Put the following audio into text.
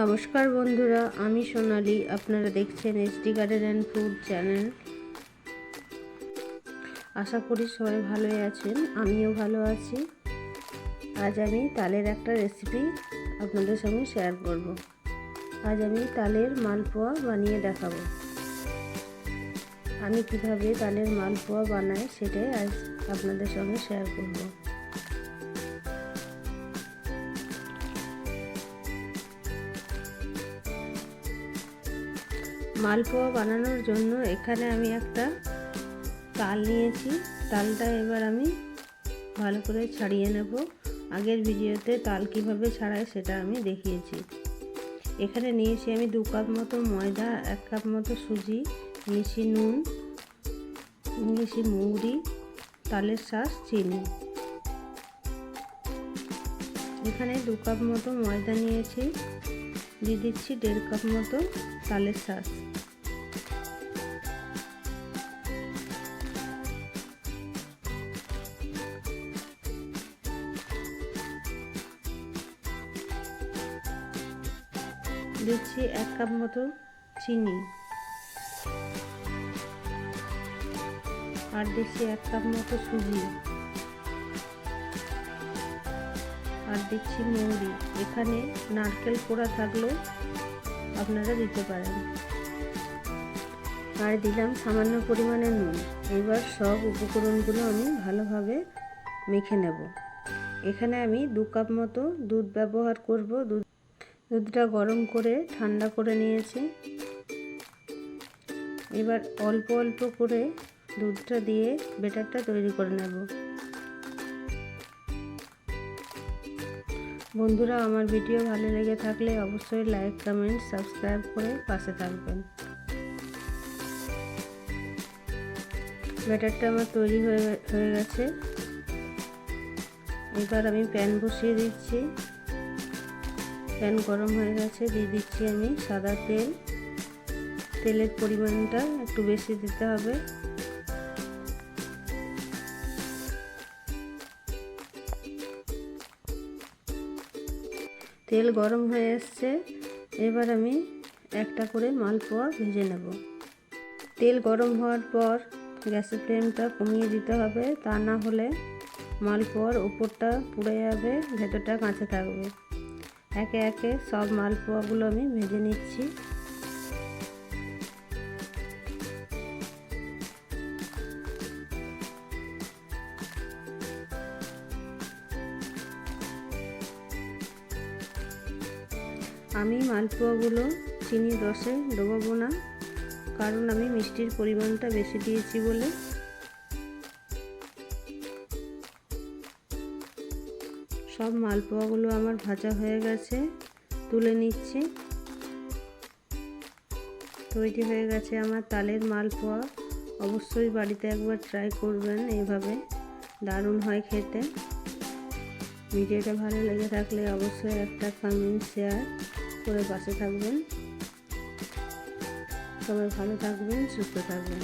নমস্কার বন্ধুরা, আমি সোনালি। আপনারা দেখছেন S SD garden and food channel আশা করি সবাই ভালোই আছেন, আমিও ভালো আছি। আজ আমি তালের একটা রেসিপি আপনাদের সঙ্গে শেয়ার করব। আজ আমি তালের মালপোয়া বানিয়ে দেখাবো। আমি কীভাবে তালের মালপোয়া বানাই সেটাই আজ আপনাদের সঙ্গে শেয়ার করব। মালপোয়া বানানোর জন্য এখানে আমি একটা তাল নিয়েছি। তালটা এবার আমি ভালো করে ছাড়িয়ে নেব। আগের ভিডিওতে তাল কীভাবে ছাড়ায় সেটা আমি দেখিয়েছি। এখানে নিয়েছি আমি দু কাপ মতো ময়দা, এক কাপ মতো সুজি, নিয়েছি নুন, নিয়েছি মুড়ি, তালের শাঁস চিনি। এখানে দু কাপ মতো ময়দা নিয়েছি। দিয়ে দিচ্ছি দেড় কাপ মতো তালের শাঁস দিচ্ছি এক কাপ মতো চিনি। আর দিচ্ছি এক কাপ মতো সুজি। আর দিচ্ছি মৌরি এখানে নারকেল পোড়া থাকলেও আপনারা দিতে পারেন। আর দিলাম সামান্য পরিমাণে নুন। এবার সব উপকরণগুলো আমি ভালোভাবে মেখে নেব। এখানে আমি দু কাপ মতো দুধ ব্যবহার করব। দুধ দুধটা গরম করে ঠান্ডা করে নিয়েছি। এবার অল্প অল্প করে দুধটা দিয়ে বেটারটা তৈরি করে নেব। বন্ধুরা, আমার ভিডিও ভালো লেগে থাকলে অবশ্যই লাইক কমেন্ট সাবস্ক্রাইব করে পাশে থাকবেন। ব্যাটারটা আমার তৈরি হয়ে হয়ে গেছে। এবার আমি প্যান বসিয়ে দিচ্ছি। প্যান গরম হয়ে গেছে, দিয়ে দিচ্ছি আমি সাদা তেল। তেলের পরিমাণটা একটু বেশি দিতে হবে। তেল গরম হয়ে এসছে। এবার আমি একটা করে মালপোয়া ভেজে নেব। তেল গরম হওয়ার পর গ্যাসের ফ্লেমটা কমিয়ে দিতে হবে। তা না হলে মালপোয়ার উপরটা পুড়ে যাবে, ভেতরটা কাঁচা থাকবে। একে একে সব মালপোয়াগুলো আমি ভেজে নিচ্ছি। আমি মালপোয়াগুলো চিনি রসে ডোবাবো না, কারণ আমি মিষ্টির পরিমাণটা বেশি দিয়েছি বলে। সব মালপোয়াগুলো আমার ভাজা হয়ে গেছে, তুলে নিচ্ছি। তৈরি হয়ে গেছে আমার তালের মালপোয়া। অবশ্যই বাড়িতে একবার ট্রাই করবেন এইভাবে দারুণ হয় খেতে। ভিডিওটা ভালো লেগে থাকলে অবশ্যই একটা কমেন্ট শেয়ার করে পাশে থাকবেন। সবাই ভালো থাকবেন, সুস্থ থাকবেন।